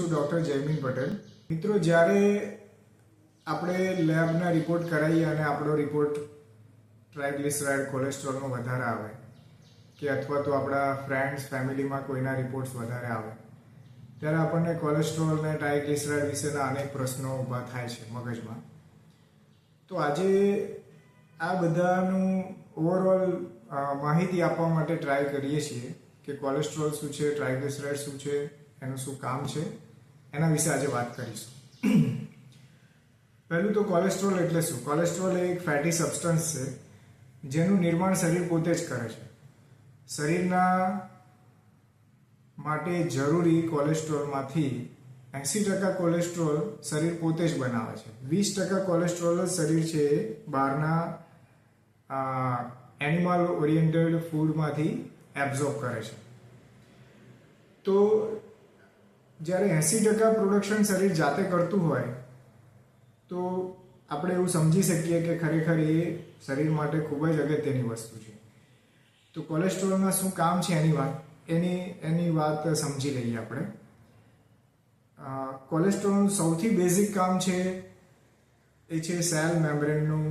છું ડૉક્ટર જયમીન પટેલ મિત્રો, જ્યારે આપણે લેબના રિપોર્ટ કરાવીએ અને આપણો રિપોર્ટ ટ્રાઇગ્લિસરાઇડ કોલેસ્ટ્રોલનો વધારે આવે, કે અથવા તો આપણા ફ્રેન્ડ્સ ફેમિલીમાં કોઈના રિપોર્ટ્સ વધારે આવે, ત્યારે આપણને કોલેસ્ટ્રોલ અને ટ્રાઇગ્લિસરાઇડ વિશેના અનેક પ્રશ્નો ઊભા થાય છે મગજમાં. તો આજે આ બધાનું ઓવરઓલ માહિતી આપવા માટે ટ્રાય કરીએ છીએ કે કોલેસ્ટ્રોલ શું છે ટ્રાઇગ્લિસરાઇડ શું છે, એનું શું કામ છે. એના વિશે આજે વાત કરીશું. પહેલું તો કોલેસ્ટ્રોલ એટલે શું? કોલેસ્ટ્રોલ એ એક ફેટી સબસ્ટન્સ છે, જેનું નિર્માણ શરીર પોતે જ કરે છે. શરીરના માટે જરૂરી કોલેસ્ટ્રોલમાંથી એંસી ટકા કોલેસ્ટ્રોલ શરીર પોતે જ બનાવે છે. વીસ ટકા કોલેસ્ટ્રોલ જ શરીર છે બહારના એનિમલ ઓરિએન્ટેડ ફૂડમાંથી એબ્ઝોર્બ કરે છે. તો જ્યારે એંસી ટકા પ્રોડક્શન શરીર જાતે કરતું હોય, તો આપણે એવું સમજી શકીએ કે ખરેખર એ શરીર માટે ખૂબ જ અગત્યની વસ્તુ છે. તો કોલેસ્ટ્રોલના શું કામ છે એની વાત? એની એની વાત સમજી લઈએ આપણે. કોલેસ્ટ્રોલનું સૌથી બેઝિક કામ છે, એ છે સેલ મેમ્બ્રેનનું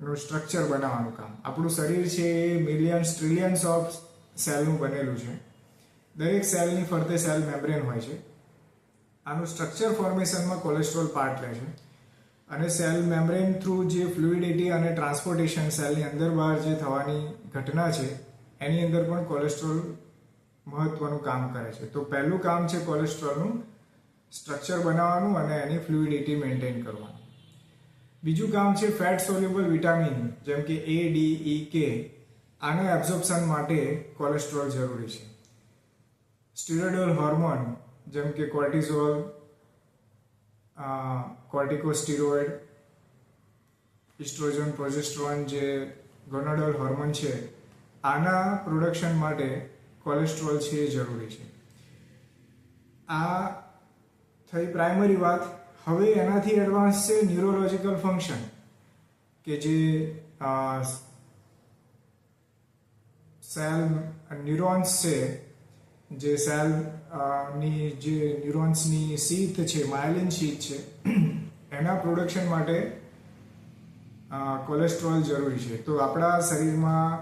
નું સ્ટ્રક્ચર બનાવવાનું કામ. આપણું શરીર છે એ મિલિયન્સ ટ્રિલિયન્સ ઓફ સેલનું બનેલું છે. દરેક સેલની ફરતે સેલ મેમ્બ્રેન હોય છે. આનું સ્ટ્રક્ચર ફોર્મેશનમાં કોલેસ્ટ્રોલ પાર્ટ લે છે. અને સેલ મેમ્બ્રેન થ્રુ જે ફ્લુઇડિટી અને ટ્રાન્સપોર્ટેશન સેલની અંદર બહાર જે થવાની ઘટના છે, એની અંદર પણ કોલેસ્ટ્રોલ મહત્વનું કામ કરે છે. તો પહેલું કામ છે કોલેસ્ટ્રોલનું સ્ટ્રક્ચર બનાવવાનું અને એની ફ્લુઇડિટી મેન્ટેન કરવાનું. બીજું કામ છે ફેટ સોલ્યુબલ વિટામિન, જેમ કે એ ડી ઈ કે આના એબ્ઝોર્પ્શન માટે કોલેસ્ટ્રોલ જરૂરી છે. સ્ટીરોઇડલ હોર્મોન, જેમ કે કોર્ટિઝોલ કોર્ટિકોસ્ટીરોઇડ, ઇસ્ટ્રોજન, પ્રોજેસ્ટ્રોન જે ગોનાડોલ હોર્મોન છે, આના પ્રોડક્શન માટે કોલેસ્ટ્રોલ છે એ જરૂરી છે. આ થઈ પ્રાઇમરી વાત. હવે એનાથી એડવાન્સ છે ન્યુરોલોજીકલ ફંક્શન, કે જે સેલ, ન્યુરોન્સ છે જે સેલની જે ન્યુરોન્સની શીથ છે માયલિન શીથ છે, એના પ્રોડક્શન માટે કોલેસ્ટ્રોલ જરૂરી છે. તો આપણા શરીરમાં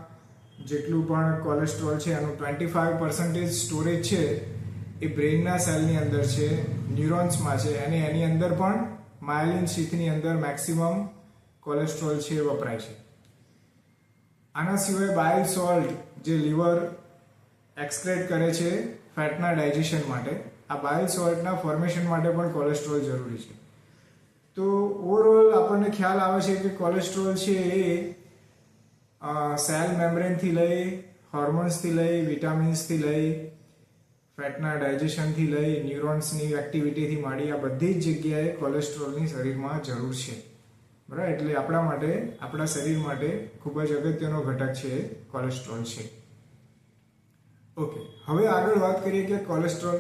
જેટલું પણ કોલેસ્ટ્રોલ છે, એનું ટ્વેન્ટી ફાઈવ પર્સન્ટેજ સ્ટોરેજ છે, એ બ્રેઇનના સેલની અંદર છે ન્યુરોન્સમાં છે, અને એની અંદર પણ માયલિન શીથની અંદર મેક્સિમમ કોલેસ્ટ્રોલ છે એ વપરાય છે. આના સિવાય બાઇલ સોલ્ટ જે લીવર એક્સક્રેટ કરે છે ફેટના ડાયજેશન માટે. આ બાઇલ સોલ્ટના ફોર્મેશન માટે પણ કોલેસ્ટ્રોલ જરૂરી છે. તો ઓવરઓલ આપણને ખ્યાલ આવે છે કે કોલેસ્ટ્રોલ છે એ સેલ મેમ્બ્રેનથી લઈ, હોર્મોન્સથી લઈ, વિટામિન્સથી લઈ, ફેટના ડાયજેશનથી લઈ, ન્યુરોન્સની એક્ટિવિટીથી માંડી, આ બધી જ જગ્યાએ કોલેસ્ટ્રોલની શરીરમાં જરૂર છે. બરાબર? એટલે આપણા માટે, આપણા શરીર માટે ખૂબ જ અગત્યનો ઘટક છે કોલેસ્ટ્રોલ છે. ઓકે હવે આગળ વાત કરીએ કે કોલેસ્ટ્રોલ